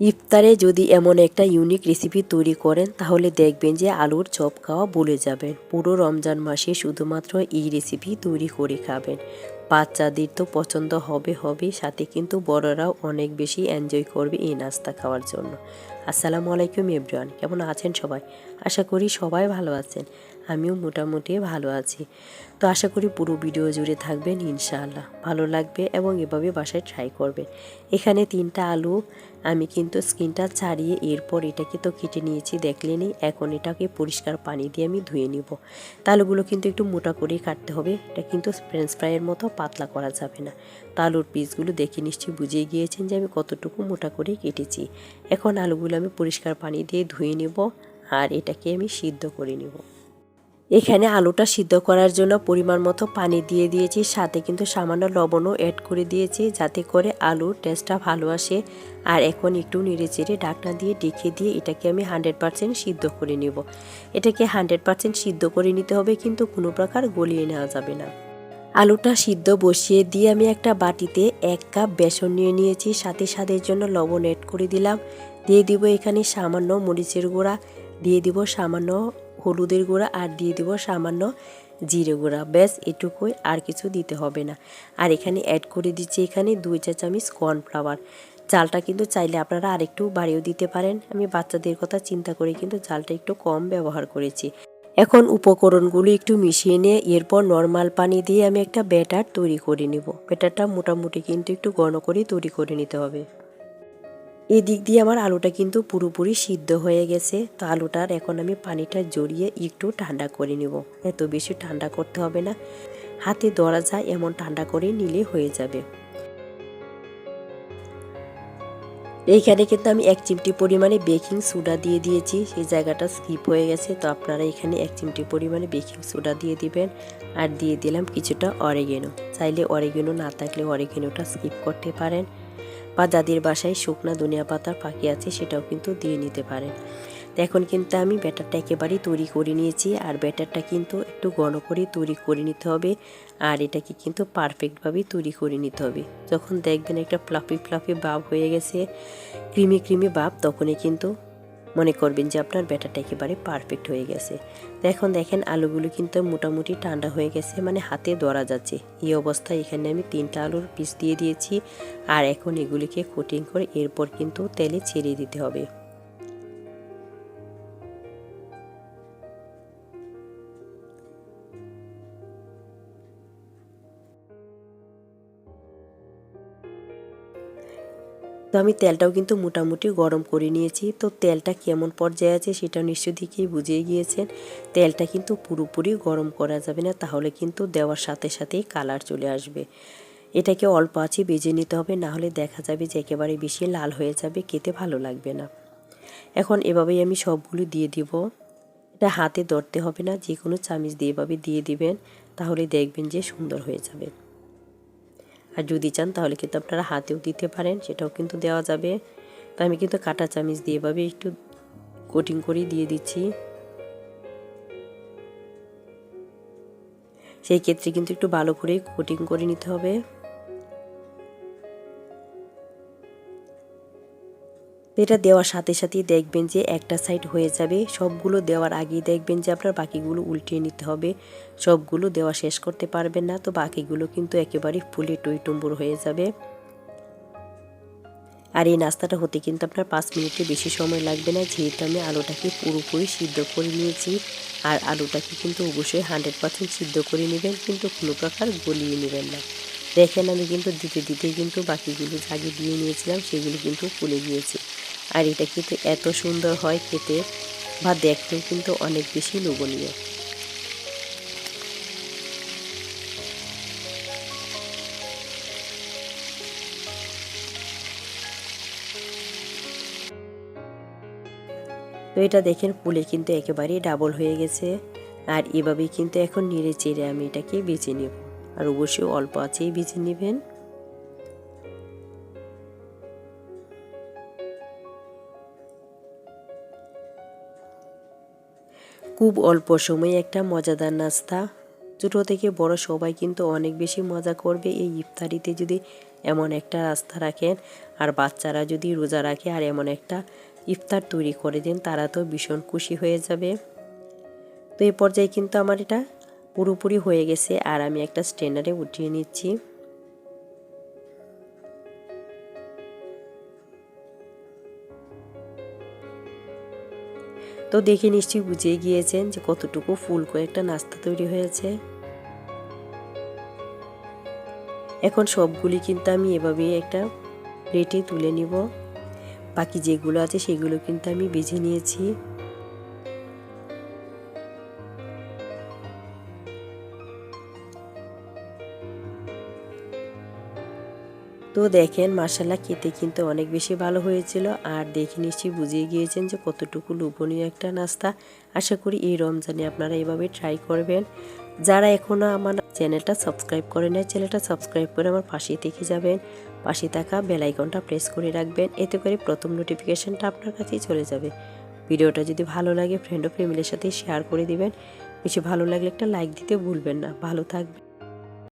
ইফতারে যদি এমন একটা ইউনিক রেসিপি তৈরি করেন, তাহলে দেখবেন যে আলুর চপ খাওয়া ভুলে যাবেন। পুরো রমজান মাসে শুধুমাত্র এই রেসিপি তৈরি করে খাবেন। বাচ্চাদের তো পছন্দ হবে হবে, সাথে কিন্তু বড়রাও অনেক বেশি এনজয় করবে এই নাস্তা খাওয়ার জন্য। আসসালামু আলাইকুম এভরিওয়ান কেমন আছেন সবাই? আশা করি সবাই ভালো আছেন। আমিও মোটামুটি ভালো আছি। তো আশা করি পুরো ভিডিও জুড়ে থাকবেন, ইনশাআল্লাহ। ভালো লাগবে এবং এভাবে বাসায় ট্রাই করবেন এখানে তিনটা আলু, আমি কিন্তু স্কিনটা ছাড়িয়ে এরপর এটাকে তো কেটে নিয়েছি দেখলেনি এখন এটাকে পরিষ্কার পানি দিয়ে আমি ধুয়ে নিব। তালুগুলো কিন্তু একটু মোটা করেই কাটতে হবে। এটা কিন্তু ফ্রেঞ্চ ফ্রাইয়ের মতো পাতলা করা যাবে না। তালুর পিসগুলো দেখে নিশ্চয়ই বুঝিয়ে গিয়েছেন যে আমি কতটুকু মোটা করে কেটেছি। এখন আলুগুলো আমি পরিষ্কার পানি দিয়ে ধুয়ে নেব আর এটাকে আমি সিদ্ধ করে নেব। এখানে আলুটা সিদ্ধ করার জন্য পরিমাণ মতো পানি দিয়ে দিয়েছি, সাথে কিন্তু সামান্য লবণও অ্যাড করে দিয়েছি যাতে করে আলুর টেস্টটা ভালো আসে। আর এখন একটু নেড়ে চেড়ে ডাকনা দিয়ে ডেকে দিয়ে এটাকে আমি হান্ড্রেড পারসেন্ট সিদ্ধ করে নেব। এটাকে হান্ড্রেড পারসেন্ট সিদ্ধ করে নিতে হবে, কিন্তু কোনো প্রকার গলিয়ে নেওয়া যাবে না। আলুটা সিদ্ধ বসিয়ে দিয়ে আমি একটা বাটিতে এক কাপ বেসন নিয়ে নিয়েছি, সাথে স্বাদের জন্য লবণ অ্যাড করে দিলাম। দিয়ে দিব এখানে সামান্য মরিচের গুঁড়া, দিয়ে দিব সামান্য হলুদের গুঁড়া আর দিয়ে দিব সামান্য জিরে গুঁড়া। ব্যাস, এটুকুই আর কিছু দিতে হবে না। আর এখানে অ্যাড করে দিচ্ছি এখানে দুই চা চামচ কর্নফ্লাওয়ার চালটা কিন্তু চাইলে আপনারা আরেকটু বাড়িয়েও দিতে পারেন। আমি বাচ্চাদের কথা চিন্তা করে কিন্তু চালটা একটু কম ব্যবহার করেছি। এখন উপকরণগুলো একটু মিশিয়ে নিয়ে এরপর নর্মাল পানি দিয়ে আমি একটা ব্যাটার তৈরি করে নিব। ব্যাটারটা মোটামুটি কিন্তু একটু ঘন করে তৈরি করে নিতে হবে। এই দিক দিয়ে আমার আলুটা কিন্তু পুরোপুরি সিদ্ধ হয়ে গেছে। তো আলুটার এখন আমি পানিটা জড়িয়ে একটু ঠান্ডা করে নিব। এত বেশি ঠান্ডা করতে হবে না। হাতে ধরা যায়, এমন ঠান্ডা করে নিলে হয়ে যাবে। এইখানে কিন্তু আমি এক চিমটি পরিমাণে বেকিং সোডা দিয়ে দিয়েছি। সেই জায়গাটা স্কিপ হয়ে গেছে। তো আপনারা এখানে এক চিমটি পরিমাণে বেকিং সোডা দিয়ে দিবেন। আর দিয়ে দিলাম কিছুটা অরেগেনো। চাইলে অরেগেনো না থাকলে অরেগেনোটা স্কিপ করতে পারেন। বা যাদের বাসায় শুকনা ধনিয়া পাতার পাখি আছে, সেটাও কিন্তু দিয়ে নিতে পারেন। এখন কিন্তু আমি ব্যাটারটা একেবারেই তৈরি করে নিয়েছি, আর ব্যাটারটা কিন্তু একটু ঘন করে তৈরি করে নিতে হবে, আর এটাকে কিন্তু পারফেক্টভাবেই তৈরি করে নিতে হবে। যখন দেখবেন একটা ফ্লাফি ফ্লাফি ভাব হয়ে গেছে, ক্রিমি ক্রিমি ভাব, তখনই কিন্তু মনে করবেন যে আপনার ব্যাটারটা একেবারে পারফেক্ট হয়ে গেছে। এখন দেখেন আলুগুলো কিন্তু মোটামুটি ঠান্ডা হয়ে গেছে মানে হাতে ধরা যাচ্ছে। এই অবস্থায় এখানে আমি তিনটা আলুর পিস দিয়ে দিয়েছি আর এখন এগুলিকে কোটিং করে এরপর কিন্তু তেলে ছেড়ে দিতে হবে। তো আমি তেলটাও কিন্তু মোটামুটি গরম করে নিয়েছি। তো তেলটা কেমন পর্যায়ে আছে সেটা নিশ্চয় দিকেই বুঝিয়ে গিয়েছেন। তেলটা কিন্তু পুরোপুরি গরম করা যাবে না, তাহলে কিন্তু দেওয়ার সাথে সাথেই কালার চলে আসবে। এটাকে অল্প আছে বেজে নিতে হবে, না হলে দেখা যাবে যে একেবারে বেশি লাল হয়ে যাবে, খেতে ভালো লাগবে না। এখন এভাবেই আমি সবগুলো দিয়ে দিব। এটা হাতে ধরতে হবে না যে কোনো চামিচ দিয়ে এভাবে দিয়ে দিবেন, তাহলে দেখবেন যে সুন্দর হয়ে যাবে। আর যদি চান তাহলে কিন্তু আপনারা হাতেও দিতে পারেন, সেটাও কিন্তু দেওয়া যাবে। তো আমি কিন্তু কাটা চামিচ দিয়ে এভাবে একটু কোটিং করে দিয়ে দিচ্ছি। সেই ক্ষেত্রে কিন্তু একটু ভালো করে কোটিং করে নিতে হবে। এটা দেওয়ার সাথে সাথেই দেখবেন যে একটা সাইড হয়ে যাবে। সবগুলো দেওয়ার আগেই দেখবেন যে আপনার বাকিগুলো উল্টিয়ে নিতে হবে। সবগুলো দেওয়া শেষ করতে পারবেন না, তো বাকিগুলো কিন্তু একেবারে ফুলে টুম্বুর হয়ে যাবে। আর এই নাস্তাটা হতে কিন্তু আপনার পাঁচ মিনিটের বেশি সময় লাগবে না, যেহেতু আমি আলুটাকে পুরোপুরি সিদ্ধ করে নিয়েছি। আর আলুটাকে কিন্তু অবশ্যই হান্ড্রেড পার্সেন্ট সিদ্ধ করে নেবেন, কিন্তু কোনো প্রকার গলিয়ে নেবেন না। দেখেন আমি কিন্তু দিতে দিতে কিন্তু বাকিগুলো জাগে দিয়ে নিয়েছিলাম, সেগুলো কিন্তু ফুলে গিয়েছে। আর এটা কিন্তু এত সুন্দর হয় খেতে বা দেখতেও কিন্তু অনেক বেশি লোভনীয়। তো এটা দেখেন ফুলে কিন্তু একেবারেই ডাবল হয়ে গেছে। আর এভাবেই কিন্তু এখন নেড়ে চেড়ে আমি এটাকে বেছে নেব। আর অবশ্যই অল্প আছেই বেছে নেবেন। খুব অল্প সময়ে একটা মজাদার নাস্তা। ছোটো থেকে বড় সবাই কিন্তু অনেক বেশি মজা করবে এই ইফতারিতে যদি এমন একটা রাস্তা রাখেন। আর বাচ্চারা যদি রোজা রাখে আর এমন একটা ইফতার তৈরি করে দেন, তারা তো ভীষণ খুশি হয়ে যাবে। তো এই পর্যায়ে কিন্তু আমার এটা পুরোপুরি হয়ে গেছে আর আমি একটা স্ট্যান্ডারে উঠিয়ে নিচ্ছি। তো দেখে নিশ্চয়ই বুঝে গিয়েছেন যে কতটুকু ফুল একটা নাস্তা তৈরি হয়েছে। এখন সবগুলি কিন্তু আমি এভাবে একটা প্লেটে তুলে নিব। বাকি যেগুলো আছে সেগুলো কিন্তু আমি বেছে নিয়েছি। তো দেখেন মার্শাল্লাহ খেতে কিন্তু অনেক বেশি ভালো হয়েছিল। আর দেখে নিশ্চয়ই বুঝিয়ে গিয়েছেন যে কতটুকু লোভনীয় একটা নাস্তা। আশা করি এই রমজানে আপনারা এভাবে ট্রাই করবেন। যারা এখনও আমার চ্যানেলটা সাবস্ক্রাইব করে নেয় চ্যানেলটা সাবস্ক্রাইব করে আমার পাশে থেকে যাবেন। পাশে থাকা বেলাইকনটা প্রেস করে রাখবেন। এতে করে প্রথম নোটিফিকেশানটা আপনার কাছেই চলে যাবে। ভিডিওটা যদি ভালো লাগে ফ্রেন্ড ও ফ্যামিলির সাথে শেয়ার করে দিবেন। বেশি ভালো লাগলে একটা লাইক দিতে ভুলবেন না। ভালো থাকবেন।